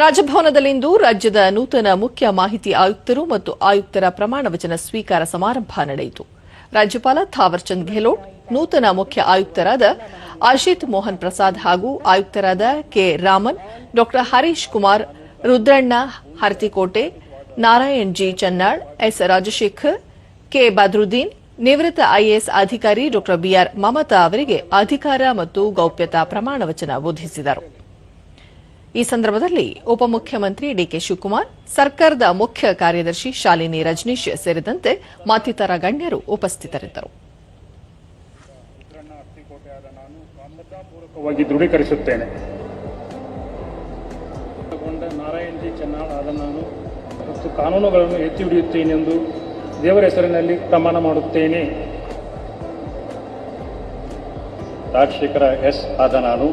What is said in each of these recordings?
ರಾಜಭವನದಲ್ಲಿಂದು ರಾಜ್ಯದ ನೂತನ ಮುಖ್ಯ ಮಾಹಿತಿ ಆಯುಕ್ತರು ಮತ್ತು ಆಯುಕ್ತರ ಪ್ರಮಾಣ ವಚನ ಸ್ವೀಕಾರ ಸಮಾರಂಭ ನಡೆಯಿತು. ರಾಜ್ಯಪಾಲ ಥಾವರ್ಚಂದ್ ಗೆಹ್ಲೋಟ್, ನೂತನ ಮುಖ್ಯ ಆಯುಕ್ತರಾದ ಆಶಿತ್ ಮೋಹನ್ ಪ್ರಸಾದ್ ಹಾಗೂ ಆಯುಕ್ತರಾದ ಕೆ ರಾಮನ್, ಡಾ Harish Kumar, Rudranna Hartikote, Narayan G Channal, S Rajashekhar, K Badruddin, ನಿವೃತ್ತ ಐಎಎಸ್ ಅಧಿಕಾರಿ ಡಾ ಬಿಆರ್ ಮಮತಾ ಅವರಿಗೆ ಅಧಿಕಾರ ಮತ್ತು ಗೌಪ್ಯತಾ ಪ್ರಮಾಣ ವಚನ ಬೋಧಿಸಿದರು. ಈ ಸಂದರ್ಭದಲ್ಲಿ ಉಪಮುಖ್ಯಮಂತ್ರಿ ಡಿಕೆ ಶಿವಕುಮಾರ್, ಸರ್ಕಾರದ ಮುಖ್ಯ ಕಾರ್ಯದರ್ಶಿ ಶಾಲಿನಿ ರಜನೀಶ್ ಸೇರಿದಂತೆ ಮತ್ತಿತರ ಗಣ್ಯರು ಉಪಸ್ಥಿತರಿದ್ದರು. ದೃಢೀಕರಿಸುತ್ತೇನೆ. ನಾರಾಯಣ್ ಜಿ ಚೆನ್ನಾಳ್ ನಾನು ಮತ್ತು ಕಾನೂನುಗಳನ್ನು ಎತ್ತಿ ಹಿಡಿಯುತ್ತೇನೆಂದು ದೇವರ ಹೆಸರಿನಲ್ಲಿ ಪ್ರಮಾಣ ಮಾಡುತ್ತೇನೆ. ರಾಜಶೇಖರ ಎಸ್ ಆದ ನಾನು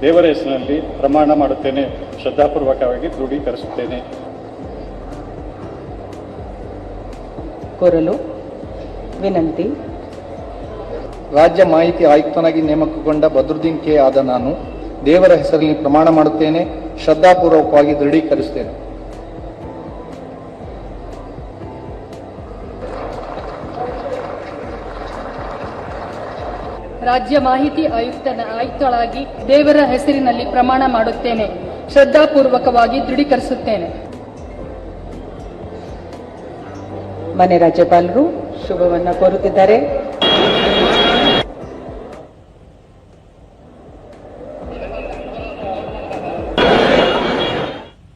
ದೇವರ ಹೆಸರಿನಲ್ಲಿ ಪ್ರಮಾಣ ಮಾಡುತ್ತೇನೆ. ಶ್ರದ್ಧಾಪೂರ್ವಕವಾಗಿ ದೃಢೀಕರಿಸುತ್ತೇನೆ. ಕೋರಲು ವಿನಂತಿ. ರಾಜ್ಯ ಮಾಹಿತಿ ಆಯುಕ್ತನಾಗಿ ನೇಮಕಗೊಂಡ ಬದ್ರುದ್ದೀನ್ ಕೆ. ಆದ ನಾನು ದೇವರ ಹೆಸರಲ್ಲಿ ಪ್ರಮಾಣ ಮಾಡುತ್ತೇನೆ. ಶ್ರದ್ಧಾಪೂರ್ವಕವಾಗಿ ದೃಢೀಕರಿಸುತ್ತೇನೆ. ರಾಜ್ಯ ಮಾಹಿತಿ ಆಯುಕ್ತನ ಆಯುಕ್ತಳಾಗಿ ದೇವರ ಹೆಸರಿನಲ್ಲಿ ಪ್ರಮಾಣ ಮಾಡುತ್ತೇನೆ. ಶ್ರದ್ಧಾಪೂರ್ವಕವಾಗಿ ದೃಢೀಕರಿಸುತ್ತೇನೆ. ಮನೆ ರಾಜ್ಯಪಾಲರು ಶುಭವನ್ನ ಕೋರುತ್ತಿದ್ದಾರೆ.